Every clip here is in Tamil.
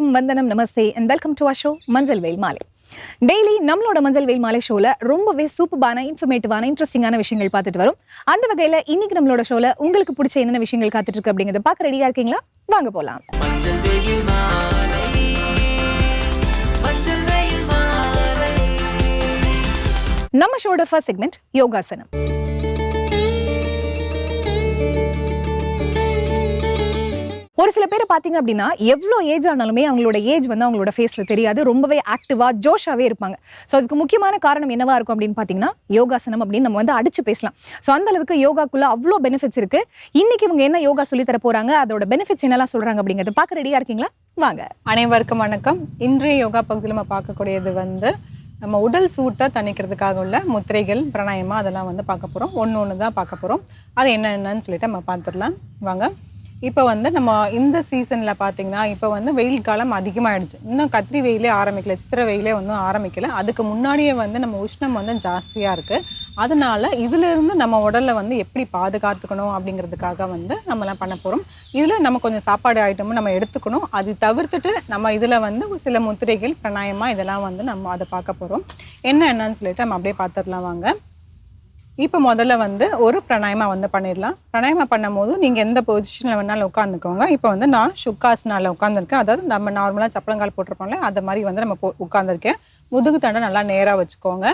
வணக்கம் வந்தனம் நமஸ்தே and welcome to a show மஞ்சள் வெயில் மாலை. டெய்லி நம்மளோட மஞ்சள் வெயில் மாலை ஷோல ரொம்பவே சூப்பரான இன்ஃபர்மேட்டிவான இன்ட்ரெஸ்டிங்கான விஷயங்கள் பார்த்துட்டு வரும். அந்த வகையில இன்னைக்கு நம்மளோட ஷோல உங்களுக்கு பிடிச்ச என்னென்ன விஷயங்கள் காத்துட்டு இருக்கு அப்படிங்கறத பார்க்க ரெடியா இருக்கீங்களா? வாங்க போலாம். நம்ம ஷோட ஃபர்ஸ்ட் செக்மெண்ட் யோகாசனம். ஒரு சில பேர் பார்த்தீங்க அப்படின்னா எவ்வளோ ஏஜ் ஆனாலுமே அவங்களோட ஏஜ் வந்து அவங்களோட ஃபேஸில் தெரியாது. ரொம்பவே ஆக்டிவாக ஜோஷாவே இருப்பாங்க. ஸோ அதுக்கு முக்கியமான காரணம் என்னவா இருக்கும் அப்படின்னு பார்த்தீங்கன்னா யோகாசனம் அப்படின்னு நம்ம வந்து அடிச்சு பேசலாம். ஸோ அந்த அளவுக்கு அவ்வளோ பெனிஃபிட்ஸ் இருக்குது இன்னைக்கு இவங்க என்ன யோகா சொல்லி தர அதோட பெனிஃபிட்ஸ் என்னெல்லாம் சொல்கிறாங்க அப்படிங்கிறத பார்க்க ரெடியாக இருக்கீங்களா? வாங்க. அனைவருக்கும் வணக்கம். இன்றைய யோகா பகுதியில் நம்ம பார்க்கக்கூடியது வந்து நம்ம உடல் சூட்டை தணிக்கிறதுக்காக உள்ள முத்திரைகள் பிராணாயமா அதெல்லாம் வந்து பார்க்க போகிறோம் ஒன்று ஒன்று தான் பார்க்க போகிறோம் அது என்னென்னு சொல்லிட்டு நம்ம பார்த்துடலாம். வாங்க. இப்போ வந்து நம்ம இந்த சீசனில் பார்த்தீங்கன்னா இப்போ வந்து வெயில் காலம் அதிகமாகிடுச்சு இன்னும் கத்திரி வெயிலே ஆரம்பிக்கல சித்திரை வெயிலே ஒன்றும் ஆரம்பிக்கல. அதுக்கு முன்னாடியே வந்து நம்ம உஷ்ணம் வந்து ஜாஸ்தியாக இருக்குது அதனால இதிலிருந்து நம்ம உடலை வந்து எப்படி பாதுகாத்துக்கணும் அப்படிங்கிறதுக்காக வந்து நம்மலாம் பண்ண போகிறோம் இதில் நம்ம கொஞ்சம் சாப்பாடு ஐட்டமும் நம்ம எடுத்துக்கணும். அது தவிர்த்துட்டு நம்ம இதில் வந்து சில முத்திரைகள் பிரணாயமாக இதெல்லாம் வந்து நம்ம அதை பார்க்க போகிறோம் என்ன என்னன்னு சொல்லிட்டு நம்ம அப்படியே பார்த்துடலாம் வாங்க. இப்போ முதல்ல வந்து ஒரு பிரணாயமா வந்து பண்ணிடலாம். பிரணாயமா பண்ணும் போது நீங்கள் எந்த பொசிஷனில் வேணாலும் உட்காந்துக்கோங்க இப்போ வந்து நான் சுக்காசனால உட்காந்துருக்கேன் அதாவது நம்ம நார்மலாக சப்பளங்கால் போட்டிருப்போம்ல அது மாதிரி வந்து நம்ம போ உட்காந்துருக்கேன் முதுகு தண்டை நல்லா நேராக வச்சுக்கோங்க.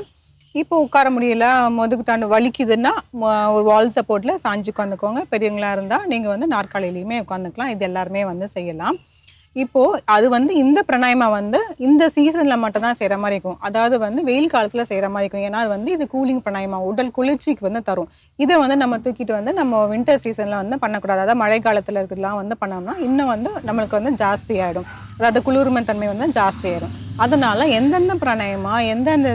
இப்போ உட்கார முடியல முதுகு தாண்டு வலிக்குதுன்னா ஒரு வால் சப்போர்ட்டில் சாஞ்சு உட்காந்துக்கோங்க பெரியவங்களாக இருந்தால் நீங்கள் வந்து நாற்காலியிலையுமே உட்காந்துக்கலாம் இது எல்லாருமே வந்து செய்யலாம். இப்போ அது வந்து இந்த பிரணாயமா வந்து இந்த சீசன்ல மட்டும் தான் செய்யற மாதிரி இருக்கும். அதாவது வந்து வெயில் காலத்துல செய்யற மாதிரி இருக்கும். ஏன்னா அது வந்து இது கூலிங் பிரணாயமா உடல் குளிர்ச்சிக்கு வந்து தரும். இதை வந்து நம்ம தூக்கிட்டு வந்து நம்ம வின்டர் சீசன்ல வந்து பண்ணக்கூடாது. அதாவது மழை காலத்துல இருக்கிறதுலாம் வந்து பண்ணோம்னா இன்னும் வந்து நம்மளுக்கு வந்து ஜாஸ்தி ஆயிடும் அதாவது குளிர்மை தன்மை வந்து ஜாஸ்தி ஆயிடும் அதனால எந்தெந்த பிராணாயமா எந்தெந்த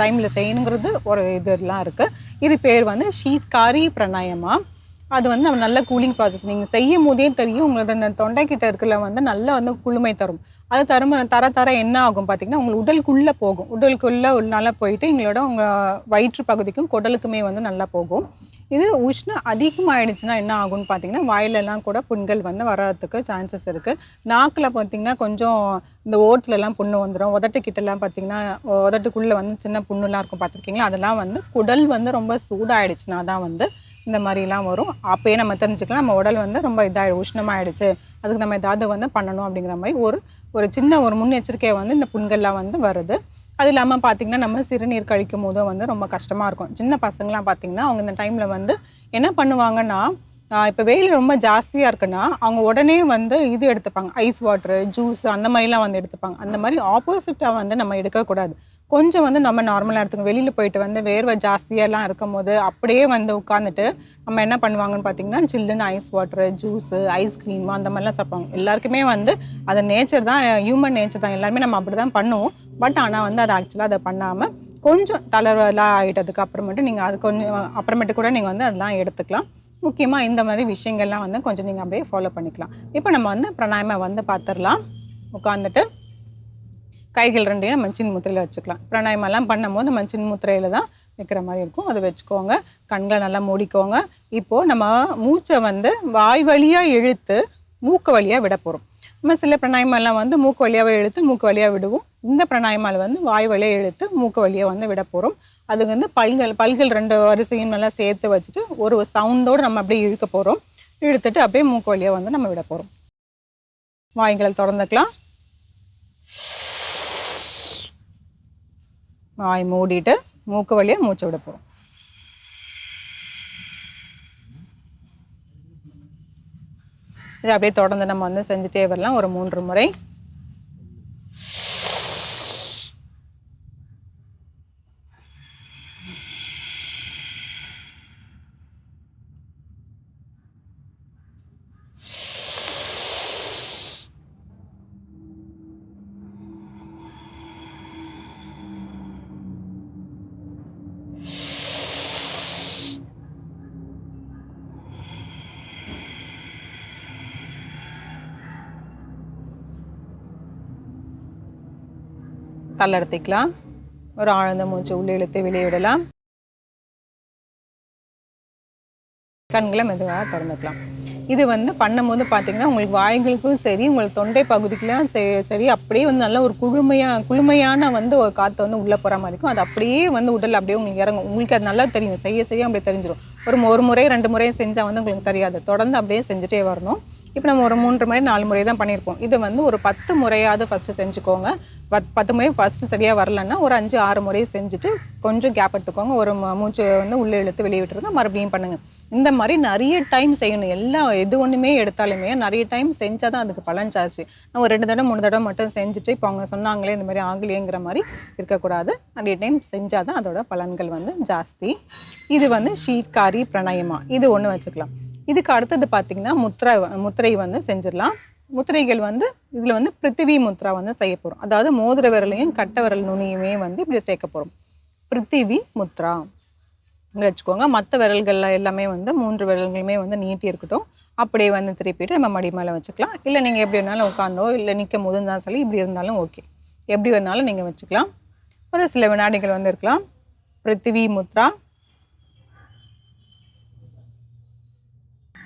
டைம்ல செய்யணுங்கிறது ஒரு இதெல்லாம் இருக்கு. இது பேர் வந்து ஷீத்காரி பிராணாயமா. அது வந்து நம்ம நல்ல கூலிங் ப்ராசஸ் நீங்கள் செய்யும் போதே தெரியும் உங்களோட அந்த தொண்டைக்கிட்ட இருக்கல வந்து நல்லா வந்து குளுமை தரும். அது தரும் தர தர என்ன ஆகும் பார்த்தீங்கன்னா உங்களுக்கு உடலுக்குள்ளே போகும். உடலுக்குள்ளே நல்லா போயிட்டு எங்களோட உங்கள் வயிற்று பகுதிக்கும் குடலுக்குமே வந்து நல்லா போகும். இது உஷ்ணம் அதிகமாயிடுச்சுன்னா என்ன ஆகும்னு பார்த்தீங்கன்னா வாயிலெல்லாம் கூட புண்கள் வந்து வர்றதுக்கு சான்சஸ் இருக்குது நாக்கில் பார்த்தீங்கன்னா கொஞ்சம் இந்த ஓட்டுலலாம் புண்ணு வந்துடும் உதட்டுக்கிட்டலாம் பார்த்தீங்கன்னா உதட்டுக்குள்ளே வந்து சின்ன புண்ணுலாம் இருக்கும் பார்த்துருக்கீங்களா? அதெல்லாம் வந்து குடல் வந்து ரொம்ப சூடாயிடுச்சுன்னா தான் வந்து இந்த மாதிரிலாம் வரும். அப்போயே நம்ம தெரிஞ்சுக்கலாம் நம்ம உடல் வந்து ரொம்ப இதாகி உஷ்ணமாயிடுச்சு. அதுக்கு நம்ம ஏதாவது வந்து பண்ணணும் அப்படிங்கிற மாதிரி ஒரு ஒரு சின்ன ஒரு முன்னெச்சரிக்கையை வந்து இந்த புண்கள்லாம் வந்து வருது. அது இல்லாமல் பார்த்திங்கன்னா நம்ம சிறுநீர் கழிக்கும் போதும் வந்து ரொம்ப கஷ்டமாக இருக்கும். சின்ன பசங்களாம் பார்த்திங்கன்னா அவங்க இந்த டைமில் வந்து என்ன பண்ணுவாங்கன்னா இப்போ வெயில் ரொம்ப ஜாஸ்தியாக இருக்குன்னா அவங்க உடனே வந்து இது எடுத்துப்பாங்க. ஐஸ் வாட்டரு ஜூஸ் அந்த மாதிரிலாம் வந்து எடுத்துப்பாங்க. அந்த மாதிரி ஆப்போசிட்டாக வந்து நம்ம எடுக்கக்கூடாது. கொஞ்சம் வந்து நம்ம நார்மலாக எடுத்துக்கணும். வெளியில் போயிட்டு வந்து வேர்வை ஜாஸ்தியெல்லாம் இருக்கும் போது அப்படியே வந்து உட்காந்துட்டு நம்ம என்ன பண்ணுவாங்கன்னு பார்த்தீங்கன்னா சில்லுன்னு ஐஸ் வாட்டரு ஜூஸு ஐஸ்கிரீம் அந்த மாதிரிலாம் சாப்பிடுவாங்க. எல்லாருக்குமே வந்து அது நேச்சர் தான் ஹியூமன் நேச்சர் தான். எல்லாருமே நம்ம அப்படி தான் பண்ணுவோம். பட் ஆனால் வந்து அதை ஆக்சுவலாக அதை பண்ணாமல் கொஞ்சம் தளர்வெல்லாம் ஆகிட்டதுக்கு அப்புறமேட்டு நீங்கள் அது கொஞ்சம் அப்புறமேட்டு கூட நீங்கள் வந்து அதெல்லாம் எடுத்துக்கலாம். முக்கியமாக இந்த மாதிரி விஷயங்கள்லாம் வந்து கொஞ்சம் நீங்கள் அப்படியே ஃபாலோ பண்ணிக்கலாம். இப்போ நம்ம வந்து பிராணாயமா வந்து பார்த்துடலாம் உட்காந்துட்டு கைகள் ரெண்டையும் மஞ்சின் முத்திரையில் வச்சுக்கலாம். பிராணாயமெல்லாம் பண்ணும்போது மஞ்சின் முத்திரையில் தான் வைக்கிற மாதிரி இருக்கும். அதை வச்சுக்கோங்க. கண்களை நல்லா மூடிக்கோங்க. இப்போது நம்ம மூச்சை வந்து வாய் வழியாக இழுத்து மூக்கு வழியாக விட போகிறோம் நம்ம சில பிராணாயமெல்லாம் வந்து மூக்கு வழியாகவே இழுத்து மூக்கு வழியாக விடுவோம். இந்த பிராணாயமால் வந்து வாய் வழியாக இழுத்து மூக்கு வழியாக வந்து விட போகிறோம் அது வந்து பல்கள் பல்கள் ரெண்டு வரிசையும் நல்லா சேர்த்து வச்சுட்டு ஒரு சவுண்டோடு நம்ம அப்படியே இழுக்க போகிறோம் இழுத்துட்டு அப்படியே மூக்கு வழியாக வந்து நம்ம விட போகிறோம் வாய்களை திறந்துக்கலாம். வாய் மூடிட்டு மூக்கு வழியாக மூச்சு விட போகிறோம் இதை அப்படியே தொடர்ந்து நம்ம வந்து செஞ்சுட்டே வரலாம். ஒரு மூன்று முறை தள்ளெடுத்துக்கலாம் ஒரு ஆழ்ந்த மூச்சு உள்ளே இழுத்து வெளியே விடலாம். கண்களை மெதுவாக திறந்துக்கலாம். இது வந்து பண்ணும்போது பார்த்தீங்கன்னா உங்களுக்கு வாய்களுக்கும் சரி உங்களுக்கு தொண்டை பகுதிக்கெலாம் சரி அப்படியே வந்து நல்ல ஒரு குழுமையாக குளுமையான வந்து ஒரு காற்று வந்து உள்ளே போகிற மாதிரி இருக்கும். அது அப்படியே வந்து உடல் அப்படியே உங்களுக்கு இறங்கும். உங்களுக்கு அது நல்லா தெரியும். செய்ய செய்ய அப்படியே தெரிஞ்சிடும் ஒரு ஒரு முறை ரெண்டு முறை செஞ்சால் வந்து உங்களுக்கு தெரியாது. தொடர்ந்து அப்படியே செஞ்சுட்டே வரணும். இப்போ நம்ம ஒரு மூன்று முறை நாலு முறை தான் பண்ணியிருப்போம். இது வந்து ஒரு பத்து முறையாவது ஃபஸ்ட்டு செஞ்சுக்கோங்க. பத் பத்து முறை ஃபஸ்ட்டு சரியாக வரலன்னா ஒரு அஞ்சு ஆறு முறையும் செஞ்சுட்டு கொஞ்சம் கேப் எடுத்துக்கோங்க. ஒரு மூச்சு வந்து உள்ளே இழுத்து வெளியே விட்டுருங்க. மறுபடியும் பண்ணுங்க. இந்த மாதிரி நிறைய டைம் செய்யணும். எல்லா எது ஒன்றுமே எடுத்தாலுமே நிறைய டைம் செஞ்சால் தான் அதுக்கு பலன் ஜாஸ்தி நான் ஒரு ரெண்டு தடவை மூணு தடவை மட்டும் செஞ்சுட்டு இப்போ அவங்க சொன்னாங்களே இந்த மாதிரி ஆகலையேங்கிற மாதிரி இருக்கக்கூடாது. நிறைய டைம் செஞ்சால் தான் அதோட பலன்கள் வந்து ஜாஸ்தி. இது வந்து ஷீட்காரி பிரணயமா. இது ஒன்று வச்சுக்கலாம். இதுக்கு அடுத்தது பார்த்தீங்கன்னா முத்ரா முத்திரை வந்து செஞ்சிடலாம். முத்திரைகள் வந்து இதில் வந்து பிருத்திவி முத்ரா வந்து செய்ய போகிறோம் அதாவது மோதிர விரலையும் கட்டை விரல் நுனியுமே வந்து இப்படி சேர்க்க போகிறோம் பிருத்திவி முத்ரா. வச்சுக்கோங்க. மற்ற விரல்களில் எல்லாமே வந்து மூன்று விரல்களுமே வந்து நீட்டி இருக்கட்டும். அப்படியே வந்து திருப்பிட்டு நம்ம மடி மேலே வச்சுக்கலாம். இல்லை நீங்கள் எப்படி வேணாலும் உட்காந்தோ இல்லை நிற்கும் போது இருந்தாலும் சரி இப்படி இருந்தாலும் ஓகே. எப்படி வேணாலும் நீங்கள் வச்சுக்கலாம். ஒரு சில வினாடிகள் வந்து இருக்கலாம். பிருத்திவி முத்ரா.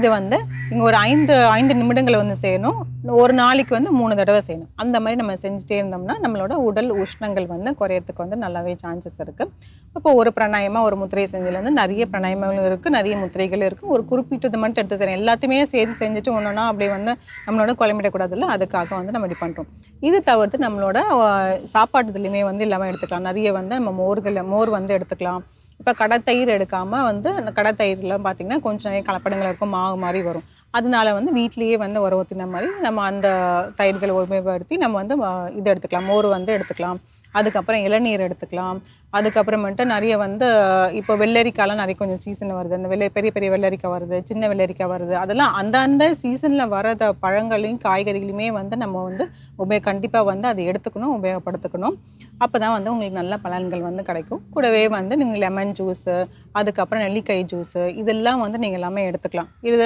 இது வந்து இங்கே ஒரு ஐந்து ஐந்து நிமிடங்களை வந்து செய்யணும். ஒரு நாளைக்கு வந்து மூணு தடவை செய்யணும். அந்த மாதிரி நம்ம செஞ்சுட்டே இருந்தோம்னா நம்மளோட உடல் உஷ்ணங்கள் வந்து குறையறதுக்கு வந்து நல்லாவே சான்சஸ் இருக்குது இப்போ ஒரு பிராணாயமாக ஒரு முத்திரை செஞ்சதுல வந்து நிறைய பிராணாயமங்களும் இருக்குது நிறைய முத்திரைகளும் இருக்குது ஒரு குறிப்பிட்டது மட்டும் எடுத்து தரேன். எல்லாத்தையுமே சேர்த்து செஞ்சுட்டு ஒன்றுனா அப்படியே வந்து நம்மளோட குழம்பிடக்கூடாதுல்ல? அதுக்காக வந்து நம்ம இப்படி பண்ணுறோம் இது தவிர்த்து நம்மளோட சாப்பாட்டுலையுமே வந்து இல்லாமல் எடுத்துக்கலாம். நிறைய வந்து நம்ம மோர்கள் மோர் வந்து எடுத்துக்கலாம். இப்போ கடத்தயிர் எடுக்காம வந்து அந்த கடத்தயிர்லாம் பார்த்தீங்கன்னா கொஞ்சம் நிறைய கலப்படங்கள் இருக்கும் மாவு மாதிரி வரும். அதனால வந்து வீட்லேயே வந்து உரவத்தின மாதிரி நம்ம அந்த தயிர்களை உபயோகப்படுத்தி நம்ம வந்து இது எடுத்துக்கலாம். மோர் வந்து எடுத்துக்கலாம். அதுக்கப்புறம் இளநீர் எடுத்துக்கலாம். அதுக்கப்புறமேட்டு நிறைய வந்து இப்போ வெள்ளரிக்காய்லாம் நிறைய கொஞ்சம் சீசன் வருது. அந்த வெள்ளை பெரிய பெரிய வெள்ளரிக்காய் வருது சின்ன வெள்ளரிக்காய் வருது. அதெல்லாம் அந்தந்த சீசனில் வரத பழங்களையும் காய்கறிகளையுமே வந்து நம்ம வந்து உபயோக கண்டிப்பாக வந்து அதை எடுத்துக்கணும் உபயோகப்படுத்திக்கணும். அப்போ தான் வந்து உங்களுக்கு நல்ல பலன்கள் வந்து கிடைக்கும். கூடவே வந்து நீங்கள் லெமன் ஜூஸு அதுக்கப்புறம் நெல்லிக்காய் ஜூஸு இதெல்லாம் வந்து நீங்கள் எல்லாமே எடுத்துக்கலாம். இது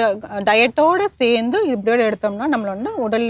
டயட்டோடு சேர்ந்து இப்படியோடு எடுத்தோம்னா நம்மளோட வந்து உடல்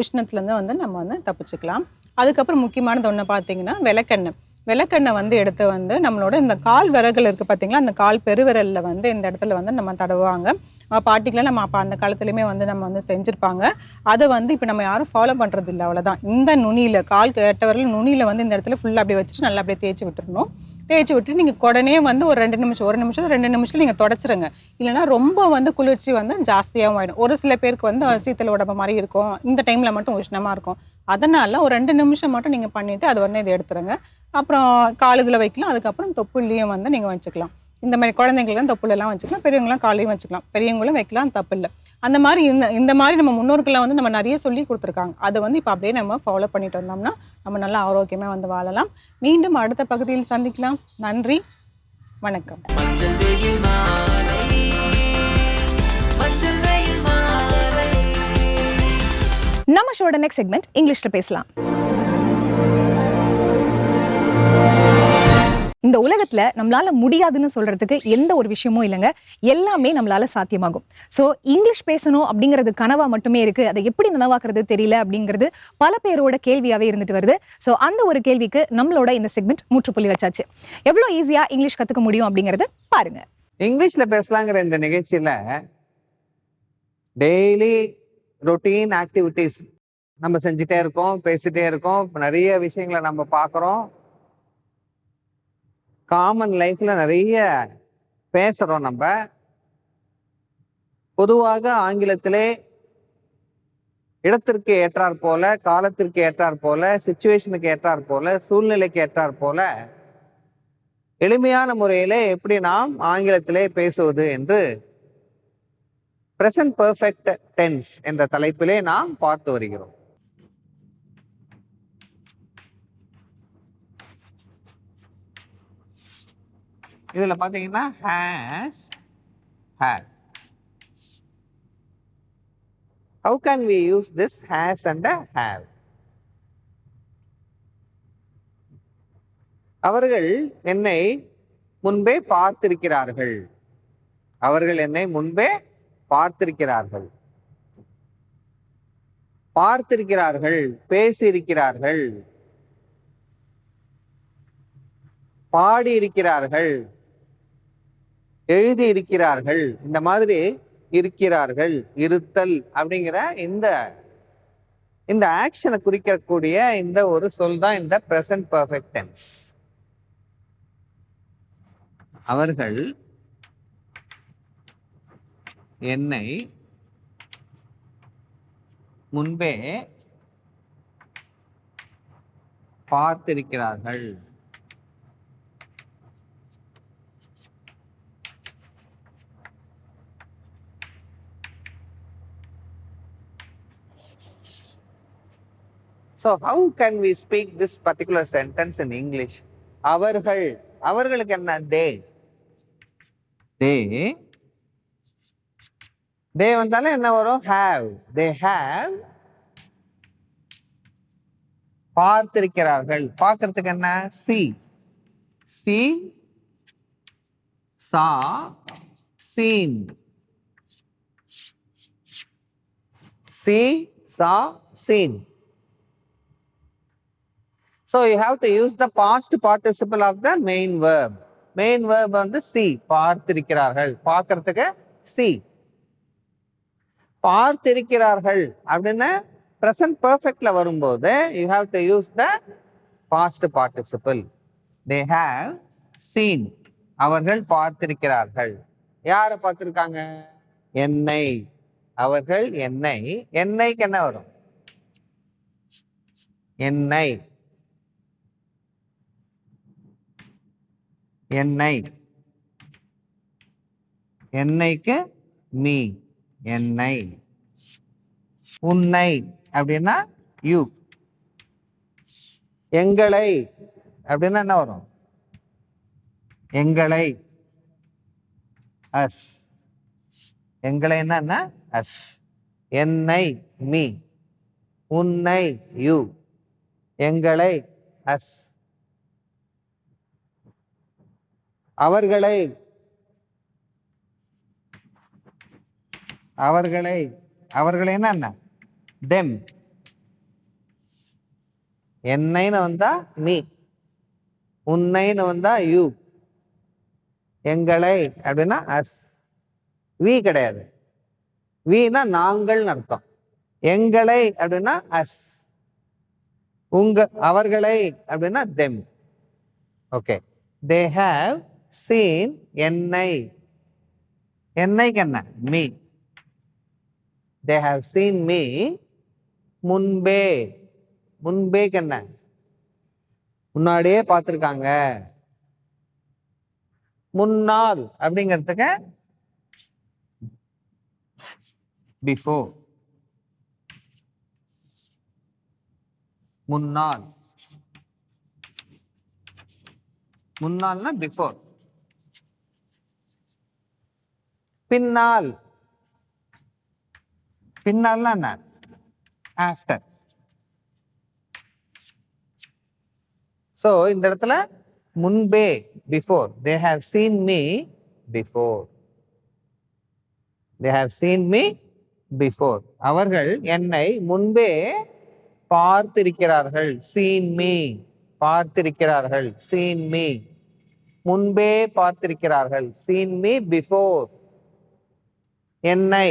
உஷ்ணத்துலேருந்து வந்து நம்ம வந்து தப்பிச்சுக்கலாம். அதுக்கப்புறம் முக்கியமானது ஒன்று பார்த்தீங்கன்னா விளக்கெண்ணெய். விளக்கெண்ணெய் வந்து எடுத்து வந்து நம்மளோட இந்த கால் விரல்கள் இருக்குது பார்த்தீங்களா அந்த கால் பெருவிரலில் வந்து இந்த இடத்துல வந்து நம்ம தடவுவாங்க. அஹ் பாட்டிக்கெலாம் நம்ம அப்போ அந்த காலத்துலேயுமே வந்து நம்ம வந்து செஞ்சுருப்பாங்க. அதை வந்து இப்போ நம்ம யாரும் ஃபாலோ பண்ணுறது இல்லை அவ்வளோதான் இந்த நுனியில் கால் கேட்டவரில் நுனியில் வந்து இந்த இடத்துல ஃபுல்லாக அப்படியே வச்சுட்டு நல்லா அப்படியே தேய்ச்சி விட்டுருணும் தேய்ச்சி விட்டு நீங்கள் உடனே வந்து ஒரு ரெண்டு நிமிஷம் ஒரு நிமிஷம் ரெண்டு நிமிஷம் நீங்கள் தொடச்சிருங்க. இல்லைனா ரொம்ப வந்து குளிர்ச்சி வந்து ஜாஸ்தியாகவும் ஆகிடும் ஒரு சில பேருக்கு வந்து சீத்தல் உடம்பு மாதிரி இருக்கும். இந்த டைமில் மட்டும் உஷ்ணமாக இருக்கும். அதனால் ஒரு ரெண்டு நிமிஷம் மட்டும் நீங்கள் பண்ணிவிட்டு அது உடனே இதை எடுத்துருங்க. அப்புறம் காலுதில் வைக்கலாம். அதுக்கப்புறம் தொப்புள்ளையும் வந்து நீங்கள் வச்சுக்கலாம். இந்த மாதிரி குழந்தைங்களும் தொப்புலெல்லாம் வச்சுக்கலாம். பெரியவங்களாம் காலையும் வச்சுக்கலாம். பெரியவங்களும் வைக்கலாம். தப்பு இல்லை. அந்த மாதிரி இந்த இந்த மாதிரி நம்ம முன்னோர்கள்லாம் வந்து நம்ம நிறைய சொல்லி கொடுத்துருக்காங்க. அதை வந்து இப்போ அப்படியே நம்ம ஃபாலோ பண்ணிட்டு வந்தோம்னா நம்ம நல்லா ஆரோக்கியமாக வந்து வாழலாம். மீண்டும் அடுத்த பகுதியில் சந்திக்கலாம். நன்றி. வணக்கம். நம்ம ஷோட நெக்ஸ்ட் செக்மெண்ட் இங்கிலீஷில் பேசலாம். இந்த உலகத்துல நம்மளால முடியாதுன்னு சொல்றதுக்கு எந்த ஒரு விஷயமும் இல்லைங்க. எல்லாமே நம்மளால சாத்தியமாகும். சோ இங்கிலீஷ் பேசணும் அப்படிங்கிறது கனவா மட்டுமே இருக்கு. அதை எப்படி நனவாக்குறது தெரியல அப்படிங்கிறது பல பேரோட கேள்வியாவே இருந்துட்டு வருது. சோ அந்த ஒரு கேள்விக்கு நம்மளோட இந்த செக்மெண்ட் முற்றுப்புள்ளி வச்சாச்சு. எவ்வளவு ஈஸியா இங்கிலீஷ் கத்துக்க முடியும் அப்படிங்கறது பாருங்க. இங்கிலீஷ்ல பேசலாங்கிற இந்த நிகழ்ச்சியில டெய்லி ரொட்டீன் ஆக்டிவிட்டீஸ் நம்ம செஞ்சுட்டே இருக்கோம் பேசிட்டே இருக்கோம். நிறைய விஷயங்களை நம்ம பார்க்குறோம். காமன் லைஃப்பில் நிறைய பேசுகிறோம் நம்ம. பொதுவாக ஆங்கிலத்திலே இடத்திற்கு ஏற்றாற் போல காலத்திற்கு ஏற்றாற் போல சுச்சுவேஷனுக்கு ஏற்றாற் போல சூழ்நிலைக்கு ஏற்றாற் போல எளிமையான முறையிலே எப்படி நாம் ஆங்கிலத்திலே பேசுவது என்று பிரசன்ட் பர்ஃபெக்ட் டென்ஸ் என்ற தலைப்பிலே நாம் பார்த்து வருகிறோம். இதுல பாத்தீங்கன்னா has hair how can we use this has and a hair அவர்கள் என்னை முன்பே பார்த்திருக்கிறார்கள். அவர்கள் என்னை முன்பே பார்த்திருக்கிறார்கள். பார்த்திருக்கிறார்கள் பேசியிருக்கிறார்கள். பாடியிருக்கிறார்கள். எழுதி இருக்கிறார்கள் இந்த மாதிரி இருக்கிறார்கள். இருத்தல் அப்படிங்கிற இந்த இந்த ஆக்ஷனை குறிக்கக்கூடிய இந்த ஒரு சொல் தான் இந்த பிரசன்ட் பர்ஃபெக்ட் டென்ஸ் அவர்கள் என்னை முன்பே பார்த்திருக்கிறார்கள். So how can we speak this particular sentence in English அவர்கள் அவர்களுக்கு என்ன? தே தே தே வந்தாலும் என்ன வரும்? ஹாவ் தே ஹாவ் பார்த்திருக்கிறார்கள். பார்க்கறதுக்கு என்ன? See see saw seen see saw seen so you have to use the past participle of the main verb main verb வந்து சி பார்த்திருக்கிறார்கள் பார்க்கறதுக்கு சி பார்த்திருக்கிறார்கள் அப்படின்னு ப்ரெசன்ட் பர்ஃபெக்ட்ல வரும்போது you have to use the past participle they have seen அவர்கள் பார்த்திருக்கிறார்கள் யாரை பார்த்துருக்காங்க என்னை அவர்கள் என்னை என்னைக்கு என்ன வரும் என்னை என்னை. என்னைக்கு? மீ என்னை. உன்னை. அப்படின்னா யூ எங்களை. அப்படின்னா என்ன வரும்? எங்களை. அஸ் எங்களை என்னன்னா அஸ் என்னை மீ உன்னை யூ எங்களை அஸ் அவர்களை அவர்களை அவர்களை என்ன தெம் என்னைன்னு வந்தா மீ உன்னைன்னு வந்தா யூ எங்களை அப்படின்னா அஸ் வி கிடையாது. வீனா நாங்கள்னு அர்த்தம். எங்களை அப்படின்னா அஸ் உங்க அவர்களை அப்படின்னா them okay they have seen என்னை. என்னைக்கு என்ன? Me they have seen me முன்பே. முன்பேக்கு என்ன? முன்னாடியே பார்த்துருக்காங்க. முன்னால் அப்படிங்கிறதுக்கு பிஃபோர் முன்னால். முன்னால்னா பிஃபோர் பின்னால். பின்னால்னா என்ன? ஆஃப்டர் ஸோ இந்த இடத்துல முன்பே before they have seen me before they have seen me before அவர்கள் என்னை முன்பே பார்த்திருக்கிறார்கள். சீன் மீ பார்த்திருக்கிறார்கள். சீன் மீ முன்பே பார்த்திருக்கிறார்கள். சீன் மீ பிஃபோர் என்னை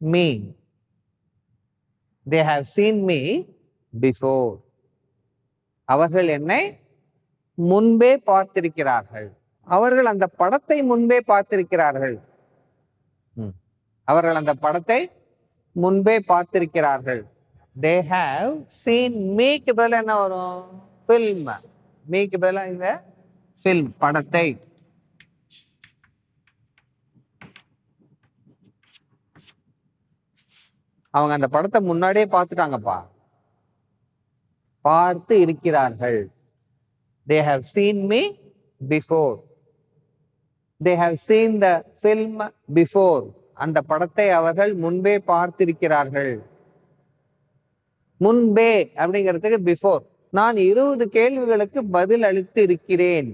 me they have seen me before அவர்கள் என்னை முன்பே பார்த்திருக்கிறார்கள். அவர்கள் அந்த படத்தை முன்பே பார்த்திருக்கிறார்கள். ம். அவர்கள் அந்த படத்தை முன்பே பார்த்திருக்கிறார்கள். தே ஹாவ் சீன் மீக்கு பதில் என்ன வரும்? ஃபில்ம் மீக்கு பதிலா இந்த ஃபில்ம் படத்தை. அவங்க அந்த படத்தை முன்னாடியே பார்த்துட்டாங்கப்பா. பார்த்து இருக்கிறார்கள். They have seen me before they have seen the film before அந்த படத்தை அவர்கள் முன்பே பார்த்திருக்கிறார்கள். முன்பே அப்படிங்கிறதுக்கு பிஃபோர் நான் இருபது கேள்விகளுக்கு பதில் அளித்து இருக்கிறேன்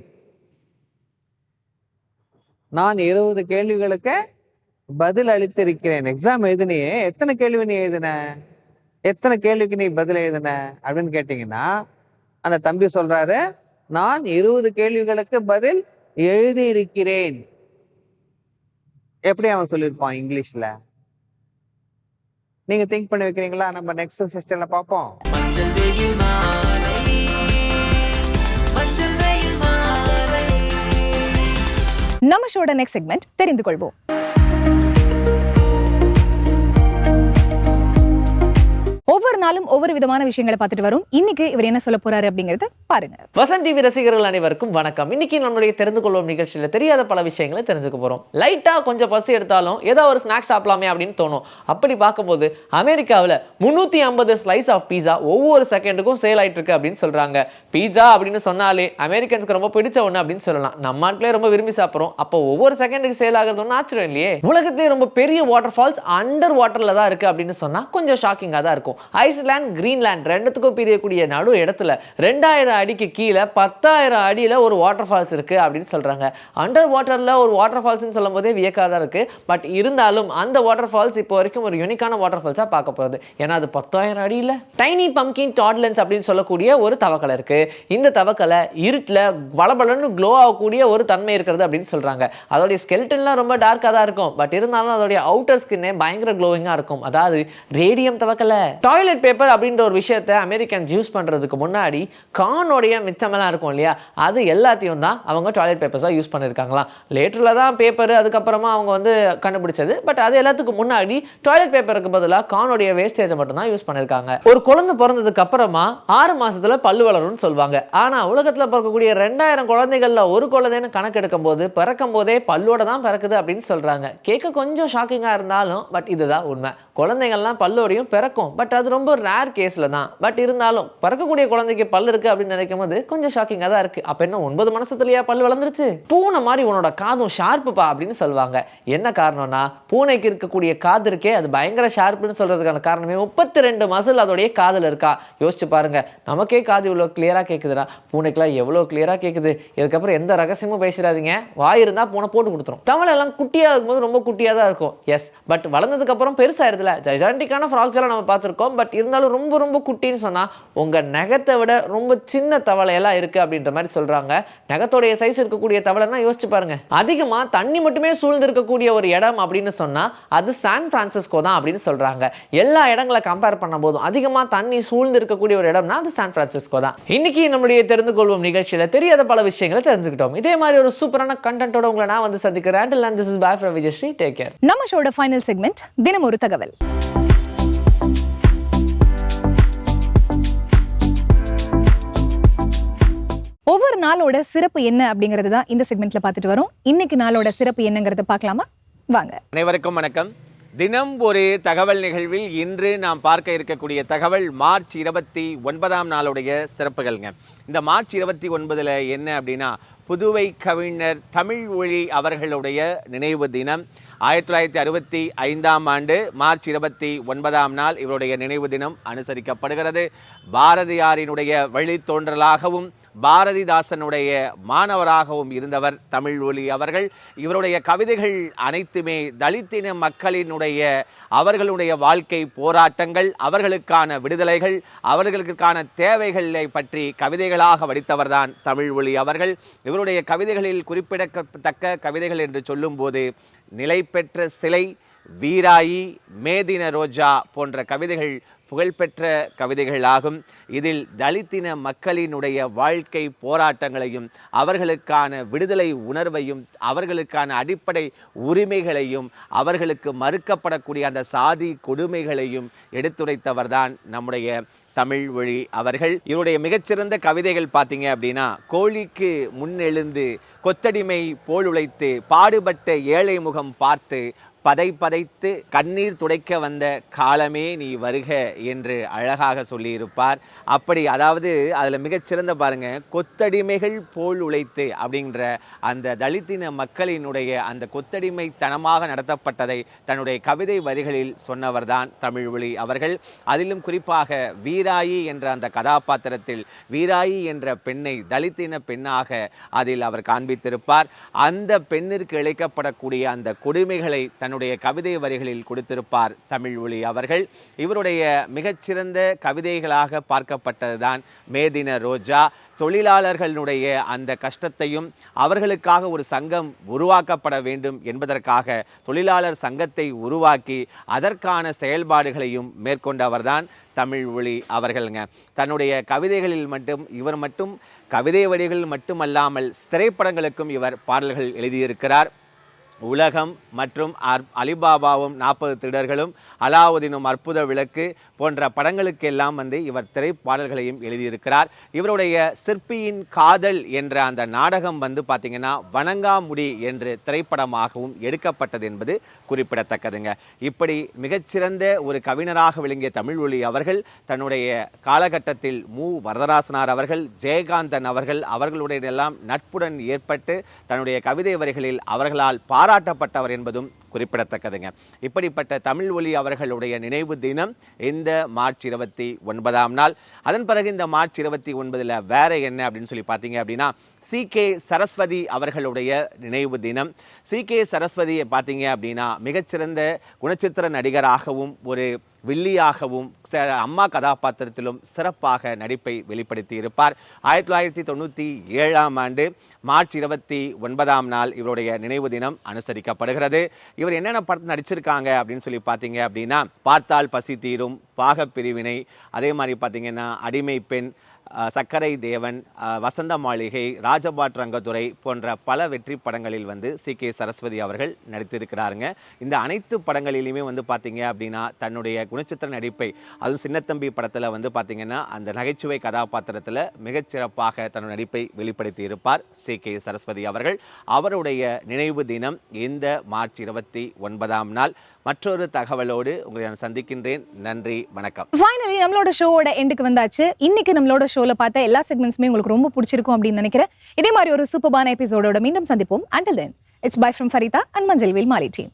நான் இருபது கேள்விகளுக்கு பதில் அளித்திருக்கிறேன். எக்ஸாம் எழுதினியே எத்தனை கேள்வி நீ எழுதின? எத்தனை கேள்விக்கு நீ பதில் எழுதின? அப்படின்னு கேட்டீங்கன்னா அந்த தம்பி சொல்றாரு நான் இருபது கேள்விகளுக்கு பதில் எழுதி இருக்கிறேன் எப்படி அவன் சொல்லியிருப்பான் இங்கிலீஷ்ல? நீங்க திங்க் பண்ணி வைக்கிறீங்களா? நம்ம நெக்ஸ்ட் செஷன்ல பார்ப்போம். நம்ம ஷோட நெக்ஸ்ட் செக்மெண்ட் தெரிந்து கொள்வோம். ஒவ்வொரு நாளும் ஒவ்வொரு விதமான விஷயங்களை பார்த்துட்டு வரும். இன்னைக்கு இவர் என்ன சொல்ல போறாரு அப்படிங்கறத பாருங்க. வசந்த் டிவி ரசிகர்கள் அனைவருக்கும் வணக்கம். இன்னைக்கு நம்மளுடைய தெரிந்து கொள்வோம் நிகழ்ச்சியில தெரியாத பல விஷயங்களை தெரிஞ்சுக்க போறோம். லைட்டா கொஞ்சம் பசி எடுத்தாலும் ஏதோ ஒரு ஸ்நாக்ஸ் சாப்பிடலாமே அப்படின்னு தோணும். அப்படி பார்க்கும்போது அமெரிக்காவில் முன்னூத்தி ஐம்பது ஸ்லைஸ் ஆஃப் பீஸா ஒவ்வொரு செகண்டுக்கும் சேல் ஆயிட்டு இருக்கு அப்படின்னு சொல்றாங்க. பீஸா அப்படின்னு சொன்னாலே அமெரிக்கன்ஸ்க்கு ரொம்ப பிடிச்ச ஒன்று அப்படின்னு சொல்லலாம். நம்ம நாட்டிலே ரொம்ப விரும்பி சாப்பிட்றோம். அப்போ ஒவ்வொரு செகண்டுக்கு சேல் ஆகிறது ஒன்றும் ஆச்சரியம் இல்லையே? உலகத்திலே ரொம்ப பெரிய வாட்டர் ஃபால்ஸ் அண்டர் வாட்டர்ல தான் இருக்கு அப்படின்னு சொன்னா கொஞ்சம் ஷாக்கிங்காக தான் இருக்கும். ஐஸ்லாண்ட் கிரீன்லாண்ட் ரெண்டுத்துக்கும் பிரியக்கூடிய நடு இடத்துல ரெண்டாயிரம் அடிக்கு கீழே பத்தாயிரம் அடியில் ஒரு வாட்டர் ஃபால்ஸ் இருக்குது அப்படின்னு சொல்கிறாங்க அண்டர் வாட்டரில் ஒரு வாட்டர் ஃபால்ஸ்னு சொல்லும் போதே வியக்காக தான் இருக்குது பட் இருந்தாலும் அந்த வாட்டர் ஃபால்ஸ் இப்போ வரைக்கும் ஒரு யூனிக்கான வாட்டர் ஃபால்ஸாக பார்க்க போகுது ஏன்னா அது பத்தாயிரம் அடியில். டைனி பம்கின் டாட்லன்ஸ் அப்படின்னு சொல்லக்கூடிய ஒரு தவக்கலை இருக்குது இந்த தவக்கலை இருட்டில் பலபலன்னு க்ளோ ஆகக்கூடிய ஒரு தன்மை இருக்கிறது அப்படின்னு சொல்கிறாங்க அதோடைய ஸ்கெல்டன்லாம் ரொம்ப டார்க்காக தான் இருக்கும். பட் இருந்தாலும் அதோடைய அவுட்டர் ஸ்கின்னே பயங்கர க்ளோவிங்காக இருக்கும். அதாவது ரேடியம் தவக்கலை. டாய்லெட் பேப்பர் அப்படின்ற ஒரு விஷயத்தை அமெரிக்கன்ஸ் யூஸ் பண்ணுறதுக்கு முன்னாடி கானோடைய மிச்சமெல்லாம் இருக்கும் இல்லையா? அது எல்லாத்தையும் தான் அவங்க டாய்லெட் பேப்பர்ஸாக யூஸ் பண்ணியிருக்காங்களாம் லேட்டரில் தான் பேப்பர் அதுக்கப்புறமா அவங்க வந்து கண்டுபிடிச்சது. பட் அது எல்லாத்துக்கும் முன்னாடி டாய்லெட் பேப்பருக்கு பதிலாக கானோடைய வேஸ்டேஜை மட்டும் தான் யூஸ் பண்ணியிருக்காங்க ஒரு குழந்தை பிறந்ததுக்கு அப்புறமா ஆறு மாசத்துல பல்லு வளரும்னு சொல்லுவாங்க. ஆனால் உலகத்தில் பிறக்கக்கூடிய ரெண்டாயிரம் குழந்தைகளில் ஒரு குழந்தைன்னு கணக்கெடுக்கும் போது பிறக்கும் போதே பல்லோட தான் பிறக்குது அப்படின்னு சொல்கிறாங்க கேட்க கொஞ்சம் ஷாக்கிங்காக இருந்தாலும் பட் இதுதான் உண்மை. குழந்தைகள்லாம் பல்லோடையும் பிறக்கும். பட் அது ரொம்ப ரேர் கேஸில் தான். பட் இருந்தாலும் பிறக்கக்கூடிய குழந்தைக்கு பல்லு இருக்குது அப்படின்னு நினைக்கும் போது கொஞ்சம் ஷாக்கிங்காக தான் இருக்குது அப்போ என்ன ஒன்பது மனசத்துலையா பல் வளர்ந்துருச்சு? பூனை மாதிரி உன்னோட காதும் ஷார்ப்புப்பா அப்படின்னு சொல்லுவாங்க. என்ன காரணம்னா பூனைக்கு இருக்கக்கூடிய காது இருக்கே அது பயங்கர ஷார்ப்புன்னு சொல்கிறதுக்கான காரணமே முப்பத்தி ரெண்டு மசில் அதோடைய காதில் இருக்கா? யோசிச்சு பாருங்க. நமக்கே காது இவ்வளோ கிளியராக கேட்குதுடா பூனைக்கெல்லாம் எவ்வளோ கிளியராக கேட்குது இதுக்கப்புறம் எந்த ரகசியமும் பேசிடாதீங்க. வாய் இருந்தால் பூனை போட்டு கொடுத்துரும். தமிழெல்லாம் எல்லாம் இருக்கும்போது ரொம்ப குட்டியாக தான் இருக்கும். எஸ் பட் வளர்ந்ததுக்கப்புறம் பெருசாகிடுதுல பெருசாயிருதுல ஜைஜாண்டிக்கான ஃப்ராக்ஸ் நம்ம பார்த்துருக்கோம். பட் இருந்தாலும் ரொம்ப ரொம்ப குட்டின்னு சொன்னா உங்க நகத்தை விட ரொம்ப சின்ன தவளையெல்லாம் இருக்கு அப்படின்ற மாதிரி சொல்றாங்க. நகத்தோடைய சைஸ் இருக்கக்கூடிய தவளைன்னா யோசிச்சு பாருங்க. அதிகமா தண்ணி மட்டுமே சூழ்ந்து இருக்கக்கூடிய ஒரு இடம் அப்படின்னு சொன்னா அது சான் பிரான்சிஸ்கோ தான் அப்படின்னு சொல்றாங்க. எல்லா இடங்களை கம்பேர் பண்ண போதும் அதிகமா தண்ணி சூழ்ந்து இருக்கக்கூடிய ஒரு இடம்னா அது சான் பிரான்சிஸ்கோ தான். இன்னைக்கு நம்முடைய தெரிந்து கொள்வோம் நிகழ்ச்சியில தெரியாத பல விஷயங்களை தெரிஞ்சுக்கிட்டோம். இதே மாதிரி ஒரு சூப்பரான கண்டென்ட்டோட உங்களை நான் வந்து சந்திக்கிறேன். This is bye from Vijayasree take care நம்ம ஷோட ஃபைனல் செக்மெண்ட் தினம் ஒரு தகவல். ஒவ்வொரு நாளோட சிறப்பு என்ன அப்படிங்கிறது தான் இந்த செக்மெண்ட்ல பார்த்துட்டு வரோம். இன்னைக்கு நாளோட சிறப்பு என்னங்கிறத பார்க்கலாமா? வாங்க. அனைவருக்கும் வணக்கம். தினம் ஒரு தகவல் நிகழ்வில் இன்று நாம் பார்க்க இருக்கக்கூடிய தகவல் மார்ச் இருபத்தி ஒன்பதாம் நாளுடைய சிறப்புகள்ங்க. இந்த மார்ச் இருபத்தி ஒன்பதில் என்ன அப்படின்னா புதுவை கவிஞர் தமிழ் ஒளி அவர்களுடைய நினைவு தினம். ஆயிரத்தி தொள்ளாயிரத்தி அறுபத்தி ஐந்தாம் ஆண்டு மார்ச் இருபத்தி ஒன்பதாம் நாள் இவருடைய நினைவு தினம் அனுசரிக்கப்படுகிறது. பாரதியாரினுடைய வழித்தோன்றலாகவும் பாரதிதாசனுடைய மாணவராகவும் இருந்தவர் தமிழ் ஒலி அவர்கள். இவருடைய கவிதைகள் அனைத்துமே தலித்தின மக்களினுடைய அவர்களுடைய வாழ்க்கை போராட்டங்கள் அவர்களுக்கான விடுதலைகள் அவர்களுக்கான தேவைகளை பற்றி கவிதைகளாக வடித்தவர்தான் தமிழ் ஒலி அவர்கள். இவருடைய கவிதைகளில் குறிப்பிடத்தக்க கவிதைகள் என்று சொல்லும்போது நிலை பெற்ற சிலை வீராயி மேதின ரோஜா போன்ற கவிதைகள் புகழ்பெற்ற கவிதைகளாகும். இதில் தலித்தின மக்களினுடைய வாழ்க்கை போராட்டங்களையும் அவர்களுக்கான விடுதலை உணர்வையும் அவர்களுக்கான அடிப்படை உரிமைகளையும் அவர்களுக்கு மறுக்கப்படக்கூடிய அந்த சாதி கொடுமைகளையும் எடுத்துரைத்தவர்தான் நம்முடைய தமிழ் வழி அவர்கள். இவருடைய மிகச்சிறந்த கவிதைகள் பார்த்தீங்க அப்படின்னா கோழிக்கு முன்னெழுந்து கொத்தடிமை போல் உழைத்து பாடுபட்ட ஏழை முகம் பார்த்து பதை பதைத்து கண்ணீர் துடைக்க வந்த காலமே நீ வருக என்று அழகாக சொல்லியிருப்பார். அப்படி அதாவது அதில் மிகச்சிறந்த பாருங்க கொத்தடிமைகள் போல் உழைத்து அப்படின்ற அந்த தலித்தின மக்களினுடைய அந்த கொத்தடிமைத்தனமாக நடத்தப்பட்டதை தன்னுடைய கவிதை வரிகளில் சொன்னவர்தான் தமிழ்வழி அவர்கள். அதிலும் குறிப்பாக வீராயி என்ற அந்த கதாபாத்திரத்தில் வீராயி என்ற பெண்ணை தலித்தின பெண்ணாக அதில் அவர் காண்பித்திருப்பார். அந்த பெண்ணிற்கு இழைக்கப்படக்கூடிய அந்த கொடுமைகளை தன் தன்னுடைய கவிதை வரிகளில் கொடுத்திருப்பார் தமிழ் ஒளி அவர்கள். இவருடைய மிகச்சிறந்த கவிதைகளாக பார்க்கப்பட்டதுதான் மேதின ரோஜா. தொழிலாளர்களுடைய அந்த கஷ்டத்தையும் அவர்களுக்காக ஒரு சங்கம் உருவாக்கப்பட வேண்டும் என்பதற்காக தொழிலாளர் சங்கத்தை உருவாக்கி அதற்கான செயல்பாடுகளையும் மேற்கொண்டவர்தான் தமிழ் ஒளி அவர்களுங்க. தன்னுடைய கவிதைகளில் மட்டும் இவர் மட்டும் கவிதை வரிகளில் மட்டுமல்லாமல் திரைப்படங்களுக்கும் இவர் பாடல்கள் எழுதியிருக்கிறார். உலகம் மற்றும் அர் அலிபாபாவும் நாற்பது திருடர்களும் அலாவுதீனும் அற்புத விளக்கு போன்ற படங்களுக்கெல்லாம் வந்து இவர் திரைப்பாடல்களையும் எழுதியிருக்கிறார். இவருடைய சிற்பியின் காதல் என்ற அந்த நாடகம் வந்து பார்த்திங்கன்னா வணங்காமுடி என்று திரைப்படமாகவும் எடுக்கப்பட்டது என்பது குறிப்பிடத்தக்கதுங்க. இப்படி மிகச்சிறந்த ஒரு கவிஞராக விளங்கிய தமிழ் ஒளி அவர்கள் தன்னுடைய காலகட்டத்தில் மு. வரதராசனார் அவர்கள் ஜெயகாந்தன் அவர்கள் அவர்களுடைய எல்லாம் நட்புடன் ஏற்பட்டு தன்னுடைய கவிதை வரிகளில் அவர்களால் பாராட்டப்பட்டவர் என்பதும் குறிப்பிடத்தக்கதுங்க. இப்படிப்பட்ட தமிழ் ஒலி அவர்களுடைய நினைவு தினம் இந்த மார்ச் இருபத்தி ஒன்பதாம் நாள். அதன் பிறகு இந்த மார்ச் இருபத்தி ஒன்பதில் வேற என்ன அப்படின்னு சொல்லி பார்த்தீங்க அப்படின்னா சி கே சரஸ்வதி அவர்களுடைய நினைவு தினம். சி கே சரஸ்வதியை பார்த்தீங்க அப்படின்னா மிகச்சிறந்த குணச்சித்திர நடிகராகவும் ஒரு வில்லியாகவும் ச- அம்மா கதாபாத்திரத்திலும் சிறப்பாக நடிப்பை வெளிப்படுத்தி இருப்பார் ஆயிரத்தி தொள்ளாயிரத்தி தொண்ணூற்றி ஏழாம் ஆண்டு மார்ச் இருபத்தி ஒன்பதாம் நாள் இவருடைய நினைவு தினம் அனுசரிக்கப்படுகிறது. இவர் என்னென்ன படத்தில் நடிச்சிருக்காங்க அப்படின்னு சொல்லி பார்த்தீங்க அப்படின்னா பார்த்தால் பசி தீரும் பாகப் பிரிவினை அதே மாதிரி பார்த்தீங்கன்னா அடிமை பெண் சக்கரை தேவன் வசந்த மாளிகை ராஜபாட் ரங்கத்துறை போன்ற பல வெற்றி படங்களில் வந்து சி. கே. சரஸ்வதி அவர்கள் நடித்திருக்கிறாருங்க. இந்த அனைத்து படங்களிலுமே வந்து பார்த்தீங்க அப்படின்னா தன்னுடைய குணச்சித்திர நடிப்பை அதுவும் சின்னத்தம்பி படத்தில் வந்து பார்த்தீங்கன்னா அந்த நகைச்சுவை கதாபாத்திரத்தில் மிகச்சிறப்பாக தன்னுடைய நடிப்பை வெளிப்படுத்தி இருப்பார் சி. கே. சரஸ்வதி அவர்கள். அவருடைய நினைவு தினம் இந்த மார்ச் இருபத்தி ஒன்பதாம் நாள் மற்றொரு தகவலோடு உங்களை நான் சந்திக்கின்றேன். நன்றி வணக்கம். ஃபைனலி நம்மளோட ஷோவோட எண்டுக்கு வந்தாச்சு. இன்னைக்கு நம்மளோட ஷோல பார்த்த எல்லா செக்மெண்ட்ஸுமே உங்களுக்கு ரொம்ப பிடிச்சிருக்கும் அப்படின்னு நினைக்கிறேன். இதே மாதிரி ஒரு சூப்பர்பான எபிசோடோட மீண்டும் சந்திப்போம். Until then it's bye from Farida and மஞ்சள் வேல் மாலி டீம்